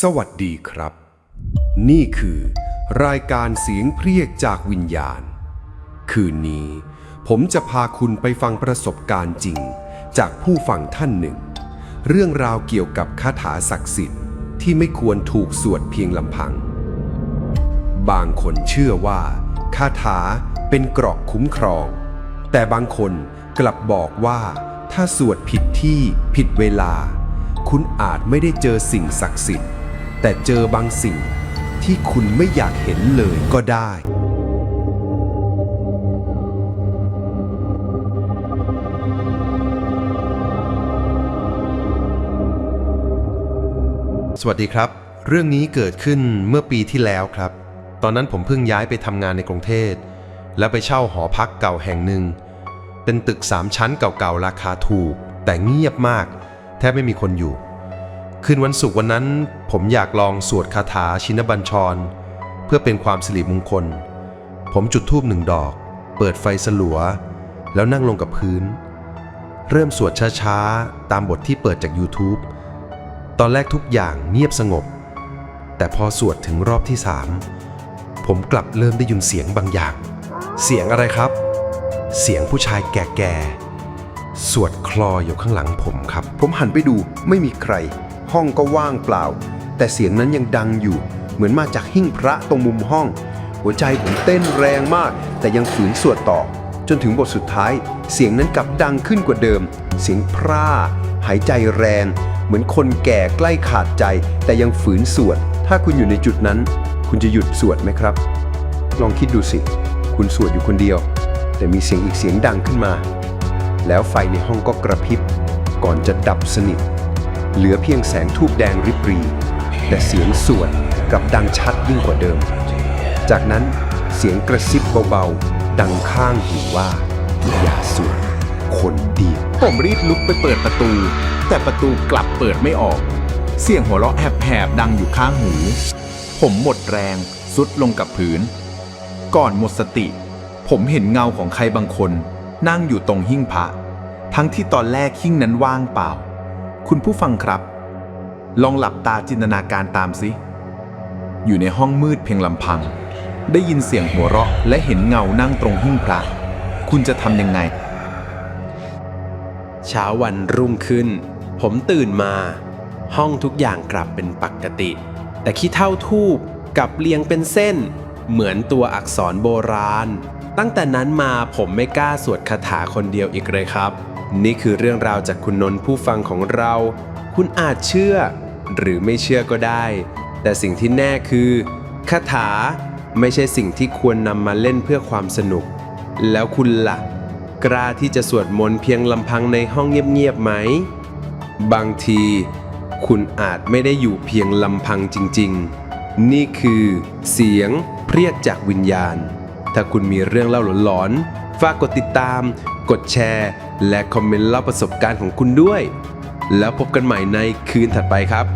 สวัสดีครับ นี่คือ รายการเสียงเพรียกจากวิญญาณ คืนนี้ ผมจะพาคุณไปฟังประสบการณ์จริง จากผู้ฟังท่านหนึ่ง เรื่องราวเกี่ยวกับคาถาศักดิ์สิทธิ์ที่ไม่ควรถูกสวดเพียงลำพัง บางคนเชื่อว่าคาถาเป็นเกราะคุ้มครอง แต่บางคนกลับบอกว่าถ้าสวดผิดที่ผิดเวลา คุณอาจไม่ได้เจอสิ่งศักดิ์สิทธิ์ แต่เจอบางสิ่งที่คุณไม่อยากเห็นเลยก็ได้ สวัสดีครับ เรื่องนี้เกิดขึ้นเมื่อปีที่แล้วครับ ตอนนั้นผมเพิ่งย้ายไปทำงานในกรุงเทพแล้วไปเช่าหอพักเก่าแห่งหนึ่ง เป็นตึกสามชั้นเก่าๆราคาถูก แต่เงียบมาก แทบไม่มีคนอยู่ คืนวันศุกร์วันนั้นผมอยากลองสวดคาถาชินบัญชร เพื่อเป็นความสิริมงคล ผมจุดธูปหนึ่งดอก เปิดไฟสลัว แล้วนั่งลงกับพื้น เริ่มสวดช้าๆ ตามบทที่เปิดจาก YouTube ตอนแรกทุกอย่างเงียบสงบ แต่พอสวดถึงรอบที่สามผมกลับเริ่มได้ยินเสียงบางอย่าง เสียงอะไรครับ เสียงผู้ชายแก่ๆสวดคลออยู่ข้างหลังผมครับ ผมหันไปดูไม่มีใคร ห้องก็ว่างเปล่า แต่เสียงนั้นยังดังอยู่ เหมือนมาจากหิ้งพระตรงมุมห้อง หัวใจผมเต้นแรงมาก แต่ยังฝืนสวดต่อ จนถึงบทสุดท้าย เสียงนั้นกลับดังขึ้นกว่าเดิม เสียงพร่าหายใจแรง เหมือนคนแก่ใกล้ขาดใจ แต่ยังฝืนสวด ถ้าคุณอยู่ในจุดนั้น คุณจะหยุดสวดไหมครับ ลองคิดดูสิ คุณสวดอยู่คนเดียว แต่มีเสียงอีกเสียงดังขึ้นมา แล้วไฟในห้องก็กระพริบ ก่อนจะดับสนิท เหลือเพียงแสงทูบแดงริบรี แต่เสียงสวดกลับดังชัดยิ่งกว่าเดิม จากนั้นเสียงกระซิบเบาๆ ดังข้างหูว่า อย่าสวดคนเดียวผมรีบลุกไปเปิดประตู แต่ประตูกลับเปิดไม่ออก เสียงหัวเราะแหบๆดังอยู่ข้างหู ผมหมดแรงสุดลงกับพื้น ก่อนหมดสติ ผมเห็นเงาของใครบางคน นั่งอยู่ตรงหิ้งพระทั้งที่ตอนแรกหิ้งนั้นว่างเปล่า คุณผู้ฟังครับ ลองหลับตาจินตนาการตามสิอยู่ในห้องมืดเพียงลำพัง ได้ยินเสียงหัวเราะ และเห็นเงานั่งตรงหิ้งพระ คุณจะทำยังไง เช้าวันรุ่งขึ้น ผมตื่นมา ห้องทุกอย่างกลับเป็นปกติ แต่ขี้เท่าทูบกลับเรียงเป็นเส้น เหมือนตัวอักษรโบราณ ตั้งแต่นั้นมาผมไม่กล้าสวดคาถาคนเดียวอีกเลยครับ นี่คือเรื่องราวจากคุณนนท์ผู้ฟังของเรา คุณอาจเชื่อ หรือไม่เชื่อก็ได้ แต่สิ่งที่แน่คือคาถาไม่ใช่สิ่งที่ควรนำมาเล่นเพื่อความสนุก แล้วคุณล่ะ กล้าที่จะสวดมนต์เพียงลำพังในห้องเงียบๆไหม บางที คุณอาจไม่ได้อยู่เพียงลำพังจริง ๆ นี่คือเสียง เรียกจากวิญญาณ ถ้าคุณมีเรื่องเล่าหลอนๆ ฝากกดติดตาม กดแชร์ และคอมเมนต์เล่าประสบการณ์ของคุณด้วย แล้วพบกันใหม่ในคืนถัดไปครับ